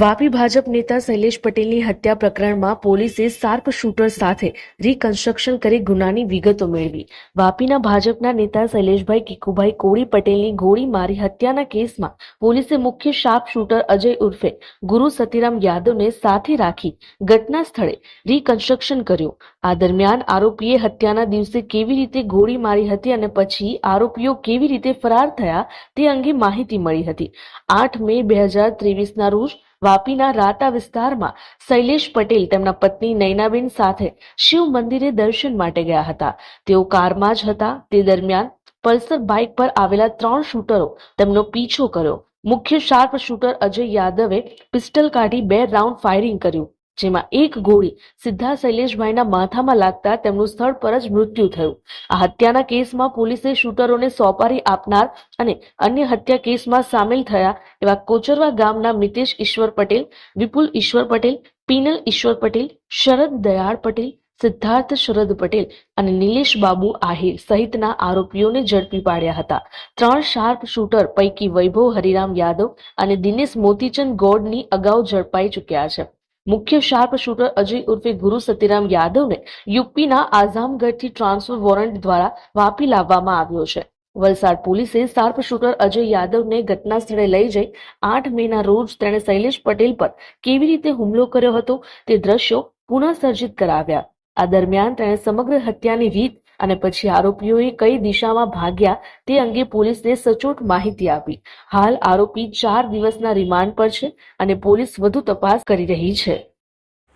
વાપી ભાજપ નેતા શૈલેષ પટેલની હત્યા પ્રકરણમાં પોલીસે શાર્પ શૂટર સાથે રિકન્સ્ટ્રક્શન કરી ગુનાની વિગતો મેળવી. વાપીના ભાજપના નેતા શૈલેષભાઈ કીકુભાઈ કોળી પટેલની ગોળી મારી હત્યાના કેસમાં પોલીસે મુખ્ય શાર્પ શૂટર અજય ઉર્ફે ગુરુ સતીરામ યાદવને સાથે રાખી ઘટના સ્થળે રિકન્સ્ટ્રક્શન કર્યું. આ દરમિયાન આરોપીએ હત્યાના દિવસે કેવી રીતે ગોળી મારી હતી અને પછી આરોપીઓ કેવી રીતે ફરાર થયા તે અંગે માહિતી મળી હતી. આઠ મે બે હજાર ત્રેવીસના રોજ વાપીના રાતા વિસ્તારમાં શૈલેષ પટેલ તેમના પત્ની નૈનાબેન સાથે શિવ મંદિરે દર્શન માટે ગયા હતા. તેઓ કારમાં જ હતા. તે દરમિયાન પલ્સર બાઇક પર આવેલા ત્રણ શૂટરો તેમનો પીછો કર્યો. મુખ્ય શાર્પ શૂટર અજય યાદવે પિસ્ટલ કાઢી બે રાઉન્ડ ફાયરિંગ કર્યું. જેમાં એક ગોળી સીધા શૈલેષભાઈના માથામાં લાગતા તેમનું સ્થળ પર જ મૃત્યુ થયું. આ હત્યાના કેસમાં પોલીસે શૂટરોને સોપારી આપનાર અને અન્ય હત્યા કેસમાં સામેલ થયા એવા કોચરવા ગામના મિતેશ ઈશ્વર પટેલ, વિપુલ ઈશ્વર પટેલ, પીનલ ઈશ્વર પટેલ, શરદ દયાળ પટેલ, સિદ્ધાર્થ શરદ પટેલ અને નિલેશ બાબુ આહિર સહિતના આરોપીઓને ઝડપી પાડ્યા હતા. ત્રણ શાર્પ શૂટર પૈકી વૈભવ હરિરામ યાદવ અને દિનેશ મોતીચંદ ગોડની અગાઉ ઝડપાઈ ચૂક્યા છે. મુખ્ય શાર્પ શૂટર અજય ઉર્ફે ગુરુ સતીરામ યાદવને યુપીના આઝામગઢથી ટ્રાન્સફર વોરંટ દ્વારા વાપી લાવવામાં આવ્યો છે. વલસાડ પોલીસે શાર્પ શૂટર અજય યાદવને ઘટના સ્થળે લઈ જઈ આઠ મેના રોજ તેણે શૈલેષ પટેલ પર કેવી રીતે હુમલો કર્યો હતો તે દ્રશ્યો પુનઃસર્જિત કરાવ્યા. આ દરમિયાન તેણે સમગ્ર હત્યાની રીત અને પછી આરોપીઓએ કઈ દિશામાં ભાગ્યા તે અંગે પોલીસને સચોટ માહિતી આપી. હાલ આરોપી ચાર દિવસના રિમાન્ડ પર છે અને પોલીસ વધુ તપાસ કરી રહી છે.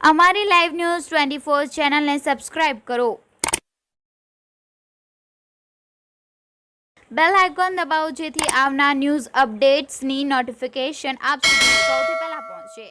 અમારી લાઈવ ન્યૂઝ ટ્વેન્ટી ફોર ચેનલને સબસ્ક્રાઇબ કરો. બેલ આઇકોન દબાવો જેથી આવનાર ન્યૂઝ અપડેટ્સની નોટિફિકેશન આપ સુધી સૌથી પહેલા પહોંચે.